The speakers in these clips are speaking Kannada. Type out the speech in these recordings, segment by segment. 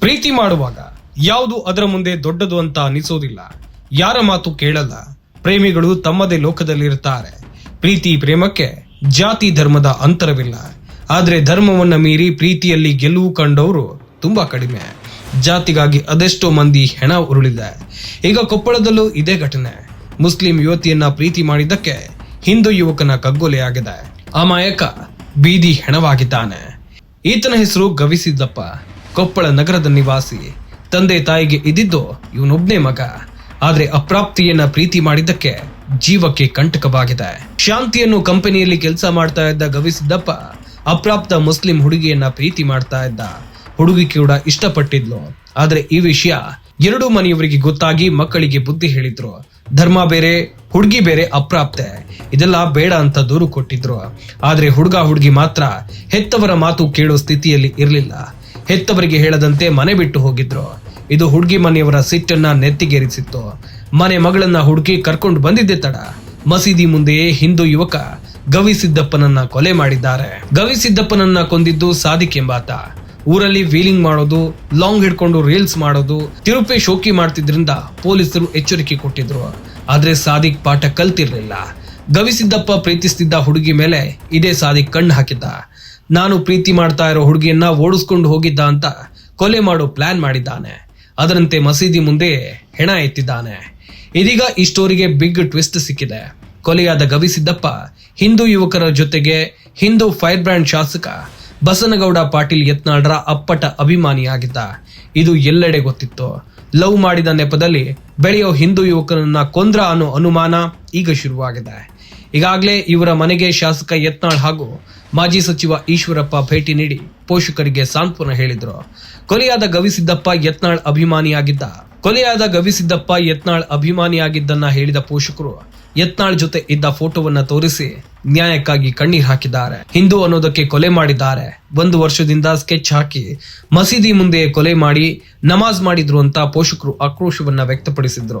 ಪ್ರೀತಿ ಮಾಡುವಾಗ ಯಾವುದು ಅದರ ಮುಂದೆ ದೊಡ್ಡದು ಅಂತ ಅನಿಸೋದಿಲ್ಲ. ಯಾರ ಮಾತು ಕೇಳಲ್ಲ. ಪ್ರೇಮಿಗಳು ತಮ್ಮದೇ ಲೋಕದಲ್ಲಿರುತ್ತಾರೆ. ಪ್ರೀತಿ ಪ್ರೇಮಕ್ಕೆ ಜಾತಿ ಧರ್ಮದ ಅಂತರವಿಲ್ಲ. ಆದರೆ ಧರ್ಮವನ್ನ ಮೀರಿ ಪ್ರೀತಿಯಲ್ಲಿ ಗೆಲುವು ಕಂಡವರು ತುಂಬಾ ಕಡಿಮೆ. ಜಾತಿಗಾಗಿ ಅದೆಷ್ಟೋ ಮಂದಿ ಹೆಣ ಉರುಳಿದೆ. ಈಗ ಕೊಪ್ಪಳದಲ್ಲೂ ಇದೇ ಘಟನೆ. ಮುಸ್ಲಿಂ ಯುವತಿಯನ್ನ ಪ್ರೀತಿ ಮಾಡಿದ್ದಕ್ಕೆ ಹಿಂದೂ ಯುವಕನ ಕಗ್ಗೊಲೆಯಾಗಿದೆ ಅಮಾಯಕ ಬೀದಿ ಹೆಣವಾಗಿದ್ದಾನೆ. ಈತನ ಹೆಸರು ಗವಿಸಿದ್ದಪ್ಪ. ಕೊಪ್ಪಳ ನಗರದ ನಿವಾಸಿ ತಂದೆ ತಾಯಿಗೆ ಇದ್ದಿದ್ದು ಇವನೊಬ್ನೇ ಮಗ. ಆದ್ರೆ ಅಪ್ರಾಪ್ತಿಯನ್ನ ಪ್ರೀತಿ ಮಾಡಿದ್ದಕ್ಕೆ ಜೀವಕ್ಕೆ ಕಂಟಕವಾಗಿದೆ. ಶಾಂತಿಯನ್ನು ಕಂಪನಿಯಲ್ಲಿ ಕೆಲಸ ಮಾಡ್ತಾ ಇದ್ದ ಗವಿಸಿದ್ದಪ್ಪ ಅಪ್ರಾಪ್ತ ಮುಸ್ಲಿಂ ಹುಡುಗಿಯನ್ನ ಪ್ರೀತಿ ಮಾಡ್ತಾ ಇದ್ದ. ಹುಡುಗಿ ಕೂಡ ಇಷ್ಟಪಟ್ಟಿದ್ಲು. ಆದ್ರೆ ಈ ವಿಷಯ ಎರಡೂ ಮನೆಯವರಿಗೆ ಗೊತ್ತಾಗಿ ಮಕ್ಕಳಿಗೆ ಬುದ್ಧಿ ಹೇಳಿದ್ರು. ಧರ್ಮ ಬೇರೆ, ಹುಡುಗಿ ಬೇರೆ ಅಪ್ರಾಪ್ತೆ. ಇದೆಲ್ಲ ಬೇಡ ಅಂತ ದೂರು ಕೊಟ್ಟಿದ್ರು. ಆದ್ರೆ ಹುಡುಗ ಹುಡುಗಿ ಮಾತ್ರ ಹೆತ್ತವರ ಮಾತು ಕೇಳೋ ಸ್ಥಿತಿಯಲ್ಲಿ ಇರಲಿಲ್ಲ. ಹೆತ್ತವರಿಗೆ ಹೇಳದಂತೆ ಮನೆ ಬಿಟ್ಟು ಹೋಗಿದ್ರು. ಇದು ಹುಡುಗಿ ಮನೆಯವರ ಸಿಟ್ಟನ್ನ ನೆತ್ತಿಗೇರಿಸಿತ್ತು. ಮನೆ ಮಗಳನ್ನ ಹುಡುಕಿ ಕರ್ಕೊಂಡು ಬಂದಿದ್ದೆ ತಡ. ಮಸೀದಿ ಮುಂದೆಯೇ ಹಿಂದೂ ಯುವಕ ಗವಿಸಿದ್ದಪ್ಪನನ್ನ ಕೊಲೆ ಮಾಡಿದ್ದಾರೆ. ಗವಿಸಿದ್ದಪ್ಪನನ್ನ ಕೊಂದಿದ್ದು ಸಾದಿಕ್ ಎಂಬಾತ. ಊರಲ್ಲಿ ವೀಲಿಂಗ್ ಮಾಡೋದು, ಲಾಂಗ್ ಹಿಡ್ಕೊಂಡು ರೀಲ್ಸ್ ಮಾಡೋದು, ತಿರುಪೆ ಶೋಕಿ ಮಾಡ್ತಿದ್ರಿಂದ ಪೊಲೀಸರು ಎಚ್ಚರಿಕೆ ಕೊಟ್ಟಿದ್ರು. ಆದ್ರೆ ಸಾದಿಕ್ ಪಾಠ ಕಲ್ತಿರ್ಲಿಲ್ಲ. ಗವಿಸಿದ್ದಪ್ಪ ಪ್ರೀತಿಸ್ತಿದ್ದ ಹುಡುಗಿ ಮೇಲೆ ಇದೇ ಸಾದಿಕ್ ಕಣ್ಣು ಹಾಕಿದ್ದ. ನಾನು ಪ್ರೀತಿ ಮಾಡ್ತಾ ಇರೋ ಹುಡುಗಿಯನ್ನ ಓಡಿಸ್ಕೊಂಡು ಹೋಗಿದ್ದ ಅಂತ ಕೊಲೆ ಮಾಡೋ ಪ್ಲಾನ್ ಮಾಡಿದ್ದಾನೆ. ಅದರಂತೆ ಮಸೀದಿ ಮುಂದೆ ಹೆಣ ಎತ್ತಿದ್ದಾನೆ. ಇದೀಗ ಈ ಸ್ಟೋರಿಗೆ ಬಿಗ್ ಟ್ವಿಸ್ಟ್ ಸಿಕ್ಕಿದೆ. ಕೊಲೆಯಾದ ಗವಿಸಿದ್ದಪ್ಪ ಹಿಂದೂ ಯುವಕರ ಜೊತೆಗೆ ಹಿಂದೂ ಫೈರ್ ಬ್ರ್ಯಾಂಡ್ ಶಾಸಕ ಬಸನಗೌಡ ಪಾಟೀಲ್ ಯತ್ನಾಳ್ರ ಅಪ್ಪಟ ಅಭಿಮಾನಿಯಾಗಿದ್ದ. ಇದು ಎಲ್ಲೆಡೆ ಗೊತ್ತಿತ್ತು. ಲವ್ ಮಾಡಿದ ನೆಪದಲ್ಲಿ ಬೆಳೆಯೋ ಹಿಂದೂ ಯುವಕನನ್ನ ಕೊಂದ್ರ ಅನ್ನೋ ಅನುಮಾನ ಈಗ ಶುರುವಾಗಿದೆ. ಈಗಾಗಲೇ ಇವರ ಮನೆಗೆ ಶಾಸಕ ಯತ್ನಾಳ್ ಹಾಗೂ ಮಾಜಿ ಸಚಿವ ಈಶ್ವರಪ್ಪ ಭೇಟಿ ನೀಡಿ ಪೋಷಕರಿಗೆ ಸಾಂತ್ವನ ಹೇಳಿದ್ರು. ಕೊಲೆಯಾದ ಗವಿಸಿದ್ದಪ್ಪ ಯತ್ನಾಳ್ ಅಭಿಮಾನಿಯಾಗಿದ್ದ. ಕೊಲೆಯಾದ ಗವಿಸಿದ್ದಪ್ಪ ಯತ್ನಾಳ್ ಅಭಿಮಾನಿಯಾಗಿದ್ದನ್ನ ಹೇಳಿದ ಪೋಷಕರು ಯತ್ನಾಳ್ ಜೊತೆ ಇದ್ದ ಫೋಟೋವನ್ನ ತೋರಿಸಿ ನ್ಯಾಯಕ್ಕಾಗಿ ಕಣ್ಣೀರ್ ಹಾಕಿದ್ದಾರೆ. ಹಿಂದೂ ಅನ್ನೋದಕ್ಕೆ ಕೊಲೆ ಮಾಡಿದ್ದಾರೆ. ಒಂದು ವರ್ಷದಿಂದ ಸ್ಕೆಚ್ ಹಾಕಿ ಮಸೀದಿ ಮುಂದೆ ಕೊಲೆ ಮಾಡಿ ನಮಾಜ್ ಮಾಡಿದ್ರು ಅಂತ ಪೋಷಕರು ಆಕ್ರೋಶವನ್ನ ವ್ಯಕ್ತಪಡಿಸಿದ್ರು.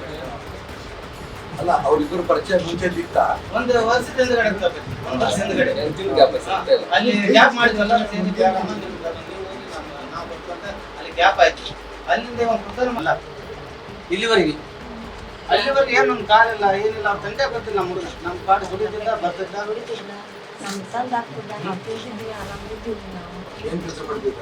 ಅಲ್ಲ ಅವ್ರಿಬ್ಬರು ಪರಿಚಯ ಮುಂಚೆ ಇತ್ತ ಒಂದು ವರ್ಷದ ಹಿಂದ್ಗಡೆ. ಒಂದು ಹಾ, ಅಲ್ಲಿ ಗ್ಯಾಪ್ ಮಾಡಿದ್ವಲ್ಲ ನಮ್ಮ- ಅಲ್ಲಿ ಆಯ್ತು. ಅಲ್ಲಿಂದ ಒಂದು ಪ್ರಧಾನ ಅಲ್ಲ. ಇಲ್ಲಿವರೆಗೆ? ಅಲ್ಲಿವರೆಗೆ ಏನು ನಮ್ಮ ಕಾಲಿಲ್ಲ ಏನಿಲ್ಲ ಅವ್ರ ತಂದೆ ಬರ್ತಿಲ್ಲ ನಮ್ಮ ಹುಡುಗ. ನಮ್ಮ ಕಾಡು ಹುಡುಗಿಲ್ಲ ಬರ್ತಿದ್ದ ಹುಡುಗಿಲ್ಲ ನಮ್ ತಂದ್ ಹಾಕ್ತಿದ್ದ, ನಾವ್ ತಿಂದಿದ್ವಿ, ನಮ್ ಇದ್ದಿದ್ವಿ ನಾವು. ಏನ್ ಕೆಲಸ ಮಾಡ್ತಿದ್ದ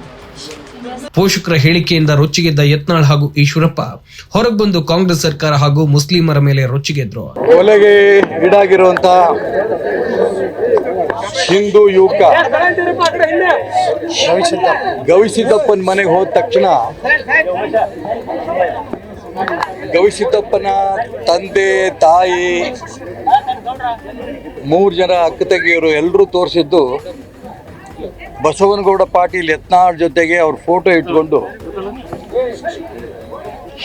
ಪೋಷಕರ ಹೇಳಿಕೆಯಿಂದ ರೊಚ್ಚಿಗೆದ್ದ ಯತ್ನಾಳ್ ಹಾಗೂ ಈಶ್ವರಪ್ಪ ಹೊರಗೆ ಬಂದು ಕಾಂಗ್ರೆಸ್ ಸರ್ಕಾರ ಹಾಗೂ ಮುಸ್ಲಿಮರ ಮೇಲೆ ರೊಚ್ಚಿಗೆದ್ರು. ಕೊಲೆಗೆ ಈಡಾಗಿರುವಂತ ಹಿಂದೂ ಯುವಕ ಗವಿಸಿದ್ದಪ್ಪನ ಮನೆಗೆ ಹೋದ ತಕ್ಷಣ ಗವಿಸಿದ್ದಪ್ಪನ ತಂದೆ, ತಾಯಿ, ಮೂರು ಜನ ಅಕ್ಕ ತಂಗಿಯರು ಎಲ್ಲರೂ ತೋರಿಸಿದ್ದು ಬಸವನಗೌಡ ಪಾಟೀಲ್ ಯತ್ನಾಳ್ ಜೊತೆಗೆ ಅವ್ರ ಫೋಟೋ ಇಟ್ಕೊಂಡು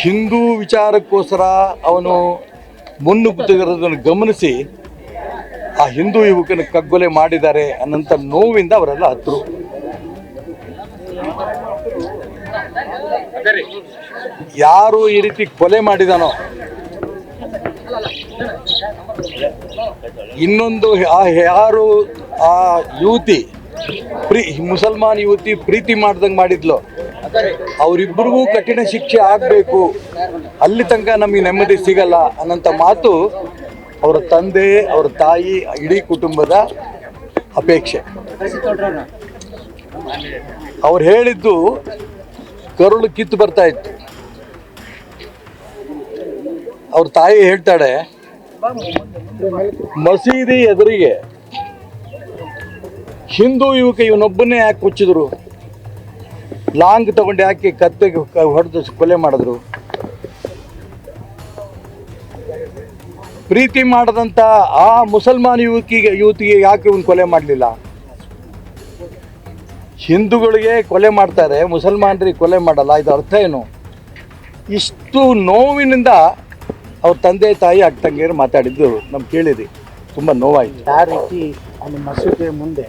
ಹಿಂದೂ ವಿಚಾರಕ್ಕೋಸ್ಕರ ಅವನು ಮುನ್ನುಗ್ಗುತ್ತಿರೋದನ್ನು ಗಮನಿಸಿ ಆ ಹಿಂದೂ ಯುವಕನ ಕಗ್ಗೊಲೆ ಮಾಡಿದ್ದಾರೆ ಅನ್ನಂಥ ನೋವಿಂದ ಅವರೆಲ್ಲ ಹತ್ತರು ಯಾರು ಈ ರೀತಿ ಕೊಲೆ ಮಾಡಿದಾನೋ? ಇನ್ನೊಂದು ಯಾರು ಆ ಯುವತಿ ಪ್ರೀ, ಮುಸಲ್ಮಾನ್ ಯುವತಿ ಪ್ರೀತಿ ಮಾಡ್ದಂಗೆ ಮಾಡಿದ್ಲು. ಅವರಿಬ್ಬರಿಗೂ ಕಠಿಣ ಶಿಕ್ಷೆ ಆಗಬೇಕು. ಅಲ್ಲಿ ತನಕ ನಮಗೆ ನೆಮ್ಮದಿ ಸಿಗಲ್ಲ ಅನ್ನೋಂಥ ಮಾತು ಅವರ ತಂದೆ, ಅವರ ತಾಯಿ, ಇಡೀ ಕುಟುಂಬದ ಅಪೇಕ್ಷೆ. ಅವ್ರು ಹೇಳಿದ್ದು ಕರುಳು ಕಿತ್ತು ಬರ್ತಾ ಇತ್ತು. ಅವ್ರ ತಾಯಿ ಹೇಳ್ತಾಳೆ, ಮಸೀದಿ ಎದುರಿಗೆ ಹಿಂದೂ ಯುವಕ ಇವನೊಬ್ಬನೇ ಯಾಕೆ ಹುಚ್ಚಿದ್ರು ಲಾಂಗ್ ತಗೊಂಡು ಯಾಕೆ ಕತ್ತೆಗೆ ಹೊಡೆದು ಕೊಲೆ ಮಾಡಿದ್ರು? ಪ್ರೀತಿ ಮಾಡದಂತ ಆ ಮುಸಲ್ಮಾನ್ ಯುವಕಿಗೆ, ಯುವತಿಗೆ ಯಾಕೆ ಇವನು ಕೊಲೆ ಮಾಡಲಿಲ್ಲ? ಹಿಂದೂಗಳಿಗೆ ಕೊಲೆ ಮಾಡ್ತಾರೆ ಮುಸಲ್ಮಾನರಿಗೆ ಕೊಲೆ ಮಾಡಲ್ಲ, ಇದು ಅರ್ಥ ಏನು? ಇಷ್ಟು ನೋವಿನಿಂದ ಅವ್ರ ತಂದೆ ತಾಯಿ ಅಕ್ಕ ತಂಗಿಯರು ಮಾತಾಡಿದ್ದು ನಮ್ಗೆ ಕೇಳಿದ್ವಿ ತುಂಬ ನೋವಾಯಿತು. ಆ ರೀತಿ ಅಲ್ಲಿ ಮಸೂದೆ ಮುಂದೆ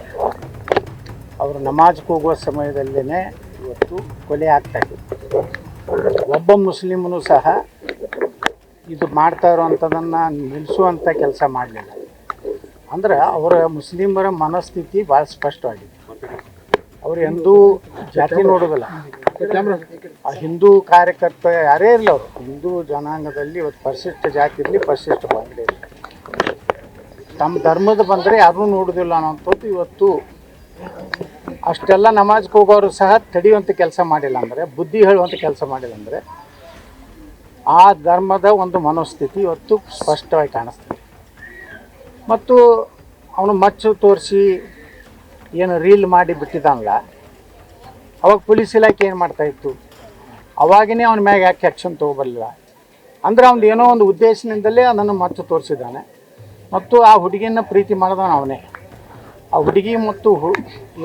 ಅವರು ನಮಾಜ್ಗೆ ಹೋಗುವ ಸಮಯದಲ್ಲೇ ಇವತ್ತು ಕೊಲೆ ಆಗ್ತಾ ಇದೆ. ಒಬ್ಬ ಮುಸ್ಲಿಮನು ಸಹ ಇದು ಮಾಡ್ತಾ ಇರುವಂಥದ್ದನ್ನು ನಿಲ್ಲಿಸುವಂಥ ಕೆಲಸ ಮಾಡಲಿಲ್ಲ. ಅಂದ್ರೆ ಅವರ ಮುಸ್ಲಿಮರ ಮನಸ್ಥಿತಿ ಭಾಳ ಸ್ಪಷ್ಟವಾಗಿದೆ. ಅವರು ಎಂದೂ ಜಾತಿ ನೋಡೋದಿಲ್ಲ ಆ ಹಿಂದೂ ಕಾರ್ಯಕರ್ತ ಯಾರೇ ಇರಲಿ ಅವರು. ಹಿಂದೂ ಜನಾಂಗದಲ್ಲಿ ಇವತ್ತು ಪರಿಶಿಷ್ಟ ಜಾತಿ ಇರಲಿ, ಪರಿಶಿಷ್ಟ ಪಂಗಡ ಇರಲಿ. ತಮ್ಮ ಧರ್ಮದ ಬಂದರೆ ಯಾರೂ ನೋಡೋದಿಲ್ಲ ಅನ್ನೋಂಥದ್ದು ಇವತ್ತು ಅಷ್ಟೆಲ್ಲ ನಮಾಜ್ಗೆ ಹೋಗೋರು ಸಹ ತಡೆಯುವಂಥ ಕೆಲಸ ಮಾಡಿಲ್ಲ ಅಂದರೆ, ಬುದ್ಧಿ ಹೇಳುವಂಥ ಕೆಲಸ ಮಾಡಿಲ್ಲ ಅಂದರೆ, ಆ ಧರ್ಮದ ಒಂದು ಮನೋಸ್ಥಿತಿ ಇವತ್ತು ಸ್ಪಷ್ಟವಾಗಿ ಕಾಣಿಸ್ತದೆ. ಮತ್ತು ಅವನು ಮಚ್ಚು ತೋರಿಸಿ ಏನು ರೀಲ್ ಮಾಡಿ ಬಿಟ್ಟಿದ್ದಾನಲ್ಲ, ಅವಾಗ ಪೊಲೀಸ್ ಇಲಾಖೆ ಏನು ಮಾಡ್ತಾಯಿತ್ತು ಅವಾಗಿನೇ ಅವನ ಮ್ಯಾಗ ಯಾಕೆ ಆ್ಯಕ್ಷನ್ ತೊಗೊಬರಲಿಲ್ಲ? ಅಂದರೆ ಅವನು ಏನೋ ಒಂದು ಉದ್ದೇಶದಿಂದಲೇ ಅದನ್ನು ಮಚ್ಚು ತೋರಿಸಿದ್ದಾನೆ. ಮತ್ತು ಆ ಹುಡುಗಿಯನ್ನು ಪ್ರೀತಿ ಮಾಡಿದವನು ಅವನೇ. ಆ ಹುಡುಗಿ ಮತ್ತು ಹು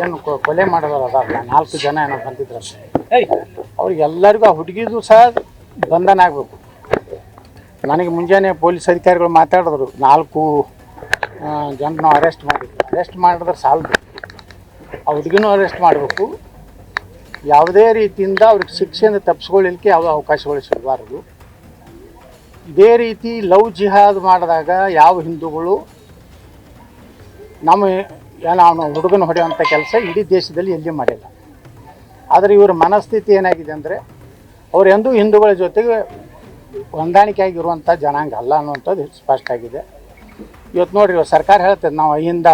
ಏನು ಕೊ- ಕೊಲೆ ಮಾಡಿದಾರ ಅದಾರಲ್ಲ ನಾಲ್ಕು ಜನ ಏನೋ ಬಂದಿದ್ರಲ್ಲ ಅವ್ರಿಗೆಲ್ಲರಿಗೂ ಆ ಹುಡುಗಿದು ಸಹ ಬಂಧನ ಆಗಬೇಕು. ನನಗೆ ಮುಂಜಾನೆ ಪೊಲೀಸ್ ಅಧಿಕಾರಿಗಳು ಮಾತಾಡಿದ್ರು ನಾಲ್ಕು ಜನರನ್ನ ಅರೆಸ್ಟ್ ಮಾಡಿದ್ರು. ಅರೆಸ್ಟ್ ಮಾಡಿದ್ರೆ ಸಾಲದು. ಆ ಹುಡುಗಿನೂ ಅರೆಸ್ಟ್ ಮಾಡಬೇಕು. ಯಾವುದೇ ರೀತಿಯಿಂದ ಅವ್ರಿಗೆ ಶಿಕ್ಷೆಯಿಂದ ತಪ್ಪಿಸ್ಕೊಳ್ಳಿಕ್ಕೆ ಯಾವ ಅವಕಾಶಗಳು ಸಿಗಬಾರದು. ಇದೇ ರೀತಿ ಲವ್ ಜಿಹಾದ್ ಮಾಡಿದಾಗ ಯಾವ ಹಿಂದೂಗಳು ನಮ್ಮ ಅವನು ಹುಡುಗನ ಹೊಡೆಯುವಂಥ ಕೆಲಸ ಇಡೀ ದೇಶದಲ್ಲಿ ಎಲ್ಲಿ ಮಾಡಿಲ್ಲ. ಆದರೆ ಇವರ ಮನಸ್ಥಿತಿ ಏನಾಗಿದೆ ಅಂದರೆ, ಅವರು ಎಂದೂ ಹಿಂದೂಗಳ ಜೊತೆಗೆ ಹೊಂದಾಣಿಕೆಯಾಗಿರುವಂಥ ಜನಾಂಗ ಅಲ್ಲ ಅನ್ನುವಂಥದ್ದು ಸ್ಪಷ್ಟ ಆಗಿದೆ. ಇವತ್ತು ನೋಡಿರಿ ಸರ್ಕಾರ ಹೇಳ್ತದೆ, ನಾವು ಅಹಿಂದ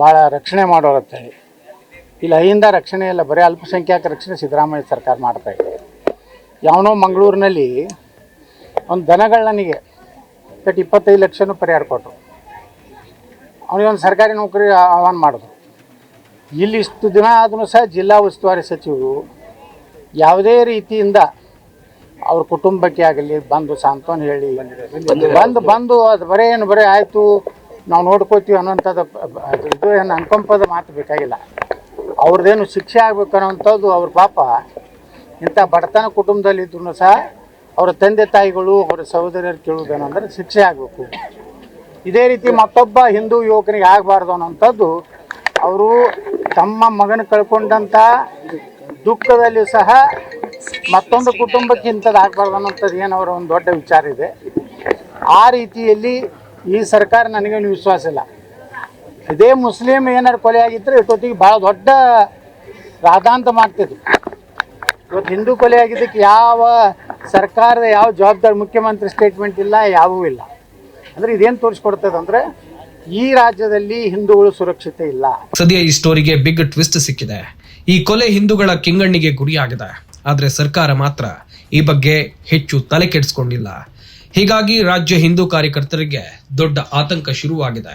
ಭಾಳ ರಕ್ಷಣೆ ಮಾಡೋರು ಅಂತೇಳಿ ಇಲ್ಲಿ, ಅಹಿಂದ ರಕ್ಷಣೆ ಇಲ್ಲ, ಬರೀ ಅಲ್ಪಸಂಖ್ಯಾತ ರಕ್ಷಣೆ ಸಿದ್ದರಾಮಯ್ಯ ಸರ್ಕಾರ ಮಾಡ್ತಾ ಇದೆ. ಯಾವನೋ ಮಂಗಳೂರಿನಲ್ಲಿ ಒಂದು ದನಗಳನಿಗೆ ಕಟ್ ಇಪ್ಪತ್ತೈದು ಲಕ್ಷನೂ ಪರಿಹಾರ ಕೊಟ್ಟರು. ಅವನಿಗೆ ಒಂದು ಸರ್ಕಾರಿ ನೌಕರಿ ಆಹ್ವಾನ ಮಾಡಿದ್ರು. ಇಲ್ಲಿ ಇಷ್ಟು ದಿನ ಆದರೂ ಸಹ ಜಿಲ್ಲಾ ಉಸ್ತುವಾರಿ ಸಚಿವರು ಯಾವುದೇ ರೀತಿಯಿಂದ ಅವ್ರ ಕುಟುಂಬಕ್ಕೆ ಆಗಲಿ, ಬಂದು ಸಾಂತ್ವನ ಹೇಳಿ, ಬಂದು ಬಂದು ಅದು ಬರೇ ಏನು ಬರೇ ಆಯಿತು, ನಾವು ನೋಡ್ಕೋತೀವಿ ಅನ್ನೋಂಥದ್ದು ಇದು ಏನು ಅನುಕಂಪದ ಮಾತು ಬೇಕಾಗಿಲ್ಲ. ಅವ್ರದ್ದೇನು ಶಿಕ್ಷೆ ಆಗಬೇಕು ಅನ್ನೋಂಥದ್ದು ಅವ್ರ ಪಾಪ. ಇಂಥ ಬಡತನ ಕುಟುಂಬದಲ್ಲಿದ್ರು ಸಹ ಅವರ ತಂದೆ ತಾಯಿಗಳು, ಅವರ ಸಹೋದರಿಯರು ಕೇಳುವುದೇನಂದ್ರೆ ಶಿಕ್ಷೆ ಆಗಬೇಕು. ಇದೇ ರೀತಿ ಮತ್ತೊಬ್ಬ ಹಿಂದೂ ಯುವಕನಿಗೆ ಆಗಬಾರ್ದು ಅನ್ನೋಂಥದ್ದು ಅವರು ತಮ್ಮ ಮಗನ ಕಳ್ಕೊಂಡಂಥ ದುಃಖದಲ್ಲಿ ಸಹ ಮತ್ತೊಂದು ಕುಟುಂಬಕ್ಕೆ ಇಂಥದ್ದು ಆಗಬಾರ್ದು ಅನ್ನೋಂಥದ್ದು ಏನು ಅವರ ಒಂದು ದೊಡ್ಡ ವಿಚಾರ ಇದೆ. ಆ ರೀತಿಯಲ್ಲಿ ಈ ಸರ್ಕಾರ ನನಗೇನು ವಿಶ್ವಾಸ ಇಲ್ಲ. ಇದೇ ಮುಸ್ಲಿಂ ಏನಾರು ಕೊಲೆ ಆಗಿದ್ದರೆ ಇಷ್ಟೊತ್ತಿಗೆ ಭಾಳ ದೊಡ್ಡ ರಾಧಾಂತ ಮಾಡ್ತಿದ್ರು. ಇವತ್ತು ಹಿಂದೂ ಕೊಲೆ ಆಗಿದ್ದಕ್ಕೆ ಯಾವ ಸರ್ಕಾರದ ಯಾವ ಜವಾಬ್ದಾರಿ ಮುಖ್ಯಮಂತ್ರಿ ಸ್ಟೇಟ್ಮೆಂಟ್ ಇಲ್ಲ ಯಾವೂ ಇಲ್ಲ. ಅಂದರೆ ಇದೇನು ತೋರಿಸ್ಕೊಡ್ತದೆ ಅಂದರೆ ಈ ರಾಜ್ಯದಲ್ಲಿ ಹಿಂದೂಗಳು ಸುರಕ್ಷತೆ ಇಲ್ಲ. ಸದ್ಯ ಈ ಸ್ಟೋರಿಗೆ ಬಿಗ್ ಟ್ವಿಸ್ಟ್ ಸಿಕ್ಕಿದೆ. ಈ ಕೊಲೆ ಹಿಂದೂಗಳ ಕೆಂಗಣ್ಣಿಗೆ ಗುರಿಯಾಗಿದೆ. ಆದ್ರೆ ಸರ್ಕಾರ ಮಾತ್ರ ಈ ಬಗ್ಗೆ ಹೆಚ್ಚು ತಲೆ ಕೆಡಿಸ್ಕೊಂಡಿಲ್ಲ. ಹೀಗಾಗಿ ರಾಜ್ಯ ಹಿಂದೂ ಕಾರ್ಯಕರ್ತರಿಗೆ ದೊಡ್ಡ ಆತಂಕ ಶುರುವಾಗಿದೆ.